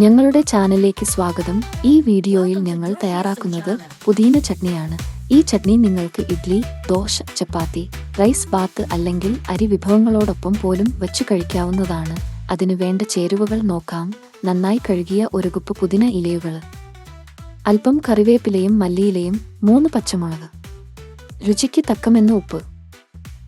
ഞങ്ങളുടെ ചാനലിലേക്ക് സ്വാഗതം. ഈ വീഡിയോയിൽ ഞങ്ങൾ തയ്യാറാക്കുന്നത് പുതിന ചട്നിയാണ്. ഈ ചട്നി നിങ്ങൾക്ക് ഇഡ്ലി ദോശ ചപ്പാത്തി റൈസ് ബാത്ത് അല്ലെങ്കിൽ അരി വിഭവങ്ങളോടൊപ്പം പോലും വെച്ചു കഴിക്കാവുന്നതാണ്. അതിനു വേണ്ട ചേരുവകൾ നോക്കാം. നന്നായി കഴുകിയ ഒരു കുപ്പ് പുതിന ഇലയുകൾ. അല്പം കറിവേപ്പിലയും മല്ലിയിലയും മൂന്ന് പച്ചമുളക്. രുചിക്ക് തക്കമെന്ന ഉപ്പ്.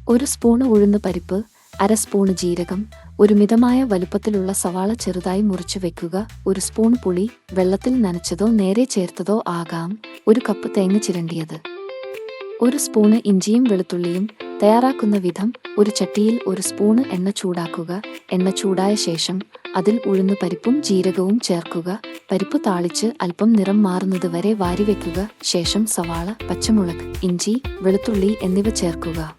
ഒരു സ്പൂണ് ഉഴുന്ന് പരിപ്പ് അര സ്പൂണ് ജീരകം ഒരു മിതമായ വലുപ്പത്തിലുള്ള സവാള ചെറുതായി മുറിച്ചു വെക്കുക. ഒരു സ്പൂൺ പുളി വെള്ളത്തിൽ നനച്ചതോ നേരെ ചേർത്തതോ ആകാം. ഒരു കപ്പ് തേങ്ങ ചിരണ്ടിയത്. ഒരു സ്പൂണ് ഇഞ്ചിയും വെളുത്തുള്ളിയും. തയ്യാറാക്കുന്ന വിധം ഒരു ചട്ടിയിൽ ഒരു സ്പൂണ് എണ്ണ ചൂടാക്കുക. എണ്ണ ചൂടായ ശേഷം അതിൽ ഉഴുന്ന് പരിപ്പും ജീരകവും ചേർക്കുക. പരിപ്പ് താളിച്ച് അല്പം നിറം മാറുന്നത് വരെ വാരിവെക്കുക ശേഷം സവാള പച്ചമുളക് ഇഞ്ചി വെളുത്തുള്ളി എന്നിവ ചേർക്കുക.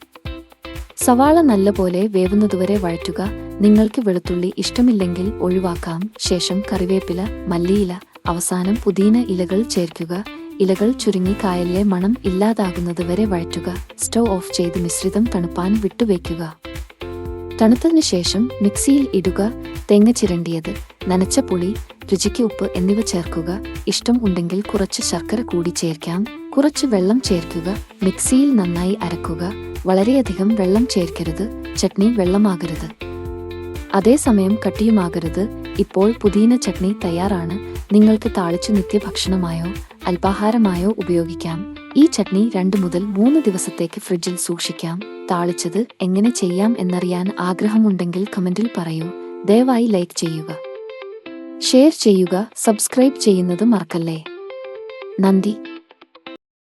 സവാള നല്ലപോലെ വേവുന്നതുവരെ വഴറ്റുക. നിങ്ങൾക്ക് വെളുത്തുള്ളി ഇഷ്ടമില്ലെങ്കിൽ ഒഴിവാക്കാം. ശേഷം കറിവേപ്പില മല്ലിയില അവസാനം പുതിന ഇലകൾ ചേർക്കുക. ഇലകൾ ചുരുങ്ങി കായലിലെ മണം ഇല്ലാതാകുന്നത് വരെ വഴറ്റുക. സ്റ്റൗ ഓഫ് ചെയ്ത് മിശ്രിതം തണുപ്പാൻ വിട്ടുവയ്ക്കുക. തണുത്തതിനു ശേഷം മിക്സിയിൽ ഇടുക. തേങ്ങ ചിരണ്ടിയത് നനച്ച പുളി രുചിക്ക് ഉപ്പ് എന്നിവ ചേർക്കുക. ഇഷ്ടം ഉണ്ടെങ്കിൽ കുറച്ച് ശർക്കര കൂടി ചേർക്കാം. കുറച്ച് വെള്ളം ചേർക്കുക. മിക്സിയിൽ നന്നായി അരക്കുക. വളരെയധികം വെള്ളം ചേർക്കരുത്. ചട്നി വെള്ളമാകരുത്. അതേസമയം കട്ടിയുമാകരുത്. ഇപ്പോൾ പുതിന ചട്നി തയ്യാറാണ്. നിങ്ങൾക്ക് താളിച്ചു നിത്യ ഭക്ഷണമായോ അല്പാഹാരമായോ ഉപയോഗിക്കാം. ഈ ചട്നി രണ്ട് മുതൽ മൂന്ന് ദിവസത്തേക്ക് ഫ്രിഡ്ജിൽ സൂക്ഷിക്കാം. താളിച്ചത് എങ്ങനെ ചെയ്യാം എന്നറിയാൻ ആഗ്രഹമുണ്ടെങ്കിൽ കമന്റിൽ പറയൂ. ദയവായി ലൈക്ക് ചെയ്യുക. ഷെയർ ചെയ്യുക സബ്സ്ക്രൈബ് ചെയ്യുന്നത് മറക്കല്ലേ. നന്ദി.